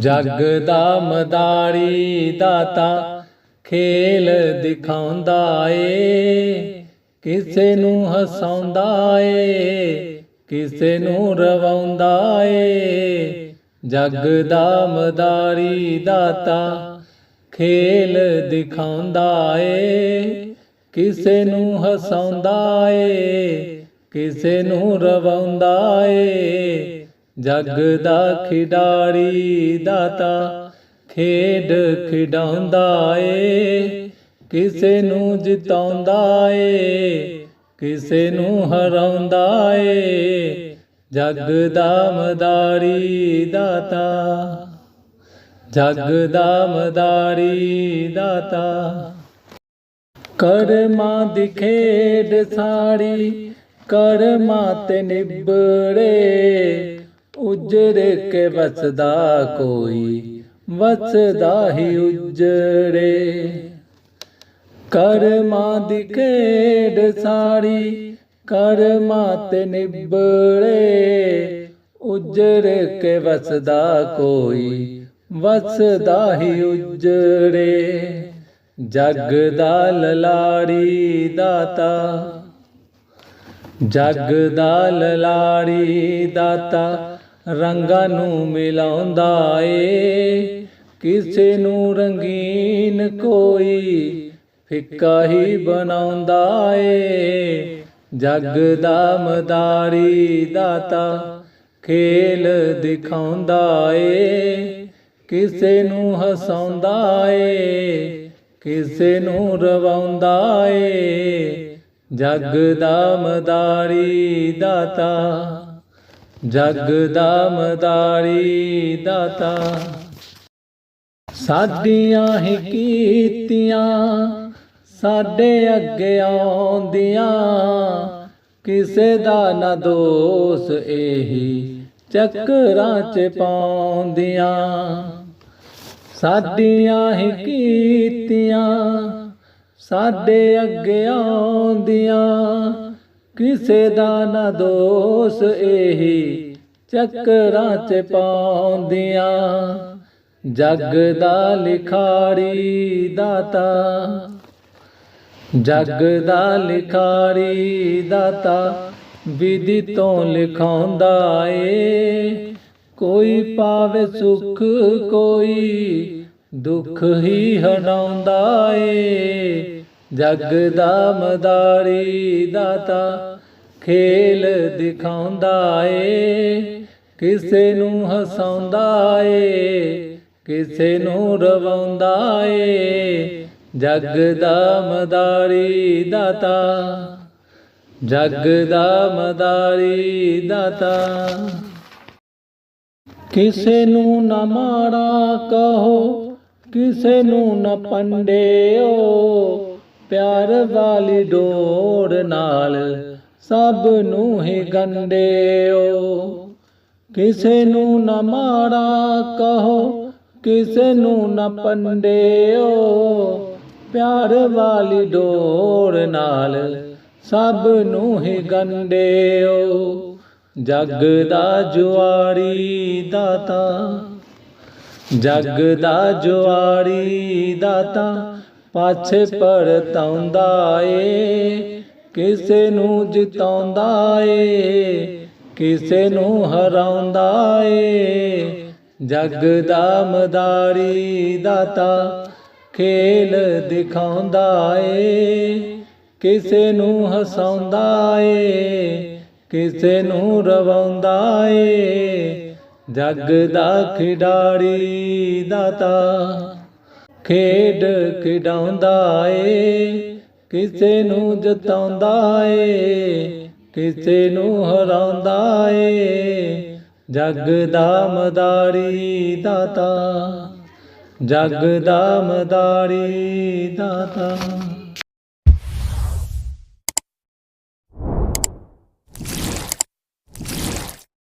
ਜਗ ਦਾ ਮਦਾਰੀ ਦਾਤਾ ਖੇਲ ਦਿਖਾਉਂਦਾ ਏ, ਕਿਸੇ ਨੂੰ ਹਸਾਉਂਦਾ ਏ, ਕਿਸੇ ਨੂੰ ਰਵਾਉਂਦਾ ਏ। ਜਗ ਦਾ ਮਦਾਰੀ ਦਾਤਾ ਖੇਲ ਦਿਖਾਉਂਦਾ ਏ, ਕਿਸੇ ਨੂੰ ਹਸਾਉਂਦਾ ਏ, ਕਿਸੇ ਨੂੰ ਰਵਾਉਂਦਾ ਏ। ਜਗ ਦਾ ਖਿਡਾਰੀ ਦਾਤਾ, ਖੇਡ ਖਿਡਾਉਂਦਾ ਏ, ਕਿਸੇ ਨੂੰ ਜਿਤਾਉਂਦਾ ਏ, ਕਿਸੇ ਨੂੰ ਹਰਾਉਂਦਾ ਏ, ਜਗ ਦਾ ਮਦਾਰੀ ਦਾਤਾ। ਜਗ ਦਾ ਮਦਾਰੀ ਦਾਤਾ। ਕਰਮਾਂ ਦੀ ਖੇਡ ਸਾਰੀ, ਕਰਮਾ ਤੇ ਨਿਬੜੇ ਉਜੜ ਕੇ ਵਸਦਾ ਕੋਈ, ਵਸਦਾ ਹੀ ਉਜੜੇ। ਕਰਮਾਂ ਦੀ ਖੇਡ ਸਾਰੀ, ਕਰਮਾਂ ਤੇ ਨਿਬੜੇ। ਉਜੜ ਕੇ ਵਸਦਾ ਕੋਈ, ਵਸਦਾ ਹੀ ਉਜੜੇ। ਜਗ ਦਾ ਲਲਾੜੀ ਦਾਤਾ, ਜਗ ਦਾ ਲਲਾੜੀ ਦਾਤਾ ਰੰਗਾਂ ਨੂੰ ਮਿਲਾਉਂਦਾ ਏ। ਕਿਸੇ ਨੂੰ ਰੰਗੀਨ ਕੋਈ ਫਿੱਕਾ ਹੀ ਬਣਾਉਂਦਾ ਏ। ਜਗ ਦਾ ਮਦਾਰੀ ਦਾਤਾ ਖੇਲ ਦਿਖਾਉਂਦਾ ਏ। ਕਿਸੇ ਨੂੰ ਹਸਾਉਂਦਾ ਏ, ਕਿਸੇ ਨੂੰ ਰਵਾਉਂਦਾ ਏ। ਜਗ ਦਾ ਮਦਾਰੀ ਦਾਤਾ ਜਗ ਦਾ ਮਦਾਰੀ ਦਾਤਾ। ਸਾਡੀਆਂ ਹੀ ਕੀਤੀਆਂ, ਸਾਡੇ ਅੱਗੇ ਆਉਂਦੀਆਂ। ਕਿਸੇ ਦਾ ਨਾ ਦੋਸ ਇਹੀ ਚੱਕਰਾਂ ਚ ਪਾਉਂਦੀਆਂ। ਸਾਡੀਆਂ ਹੀ ਕੀਤੀਆਂ, ਸਾਡੇ ਅੱਗੇ ਆਉਂਦੀਆਂ। ਕਿਸੇ ਦਾ ਨਾ ਦੋਸ ਇਹੀ ਚੱਕਰਾਂ ਚ ਪਾਉਂਦੀਆਂ। ਜਗ ਦਾ ਲਿਖਾੜੀ ਦਾਤਾ। ਜਗ ਦਾ ਲਿਖਾੜੀ ਦਾਤਾ ਵਿਧੀ ਤੋਂ ਲਿਖਾਉਂਦਾ ਏ। ਕੋਈ ਪਾਵੇ ਸੁਖ, ਕੋਈ ਦੁੱਖ ਹੀ ਹਨਾਉਂਦਾ ਏ। ਜਗ ਦਾ ਮਦਾਰੀ ਦਾਤਾ, ਖੇਲ ਦਿਖਾਉਂਦਾ ਏ। ਕਿਸੇ ਨੂੰ ਹਸਾਉਂਦਾ ਏ, ਕਿਸੇ ਨੂੰ ਰਵਾਉਂਦਾ ਏ। ਜਗ ਦਾ ਮਦਾਰੀ ਦਾਤਾ, ਜਗ ਦਾ ਮਦਾਰੀ ਦਾਤਾ। ਕਿਸੇ ਨੂੰ ਨਾ ਮਾੜਾ ਕਹੋ, ਕਿਸੇ ਨੂੰ ਨਾ ਪੰਡੇਓ। ਪਿਆਰ ਵਾਲੀ ਡੋਰ ਨਾਲ ਸਭ ਨੂੰ ਹੀ ਗੰਡਿਓ ਕਿਸੇ ਨੂੰ ਨਾ ਮਾੜਾ ਕਹੋ, ਕਿਸੇ ਨੂੰ ਨਾ ਪੰਡੇਓ। ਪਿਆਰ ਵਾਲੀ ਡੋਰ ਨਾਲ ਸਭ ਨੂੰ ਹੀ ਗੰਡਿਓ ਜਗ ਦਾ ਜੁਆਰੀ ਦਾਤਾ, ਜਗ ਦਾ ਜੁਆੜੀ ਦਾਤਾ ਪਾਛੇ ਪਰਤਾਉਂਦਾ ਏ ਕਿਸੇ ਨੂੰ ਜਿਤਾਉਂਦਾ ਏ ਕਿਸੇ ਨੂੰ ਹਰਾਉਂਦਾ ਏ ਜਗ ਦਾ ਮਦਾਰੀ ਦਾਤਾ ਖੇਲ ਦਿਖਾਉਂਦਾ ਏ ਕਿਸੇ ਨੂੰ ਹਸਾਉਂਦਾ ਏ ਕਿਸੇ ਨੂੰ ਰਵਾਉਂਦਾ ਏ ਜਗ ਦਾ ਖਿਡਾਰੀ ਦਾਤਾ ਖੇਡ ਖਿਡਾਉਂਦਾ ਏ, ਕਿਸੇ ਨੂੰ ਜਤਾਉਂਦਾ ਏ, ਕਿਸੇ ਨੂੰ ਹਰਾਉਂਦਾ ਏ। ਜਗ ਦਾ ਮਦਾਰੀ ਦਾਤਾ, ਜਗ ਦਾ ਮਦਾਰੀ ਦਾਤਾ।